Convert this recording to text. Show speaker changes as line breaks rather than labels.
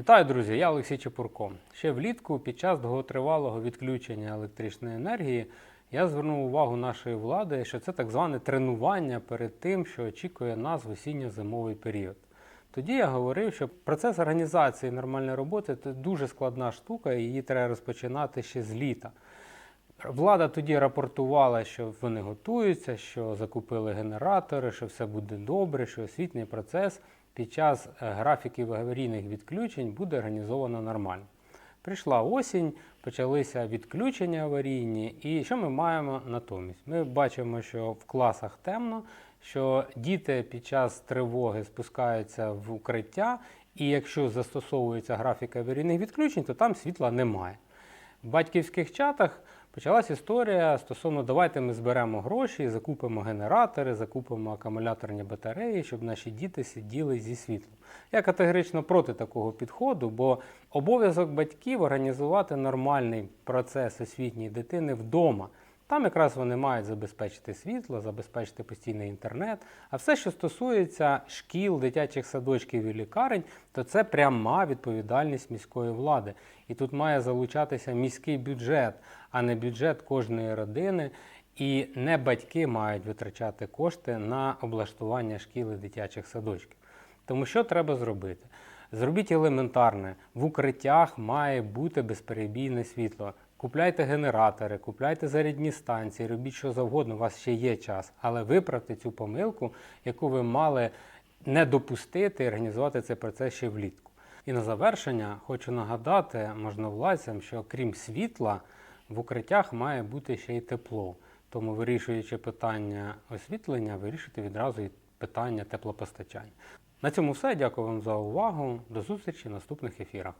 Вітаю, друзі! Я Олексій Чепурко. Ще влітку, під час довготривалого відключення електричної енергії, я звернув увагу нашої влади, що це так зване тренування перед тим, що очікує нас в осінньо-зимовий період. Тоді я говорив, що процес організації нормальної роботи це дуже складна штука, і її треба розпочинати ще з літа. Влада тоді рапортувала, що вони готуються, що закупили генератори, що все буде добре, що освітній процес під час е, графіків аварійних відключень буде організовано нормально. Прийшла осінь, почалися відключення аварійні, і що ми маємо натомість? Ми бачимо, що в класах темно, що діти під час тривоги спускаються в укриття, і якщо застосовується графік аварійних відключень, то там світла немає. В батьківських чатах почалась історія стосовно давайте ми зберемо гроші, закупимо генератори, закупимо акумуляторні батареї, щоб наші діти сиділи зі світлом. Я категорично проти такого підходу, бо обов'язок батьків організувати нормальний процес освітньої дитини вдома. Там якраз вони мають забезпечити світло, забезпечити постійний інтернет. А все, що стосується шкіл, дитячих садочків і лікарень, то це пряма відповідальність міської влади. І тут має залучатися міський бюджет, а не бюджет кожної родини. І не батьки мають витрачати кошти на облаштування шкіл і дитячих садочків. Тому що треба зробити? Зробіть елементарне: в укриттях має бути безперебійне світло. Купляйте генератори, купляйте зарядні станції, робіть що завгодно, у вас ще є час, але виправте цю помилку, яку ви мали не допустити і організувати цей процес ще влітку. І на завершення хочу нагадати можновладцям, що крім світла, в укриттях має бути ще й тепло. Тому, вирішуючи питання освітлення, вирішуйте відразу і питання теплопостачання. На цьому все. Дякую вам за увагу. До зустрічі в наступних ефірах.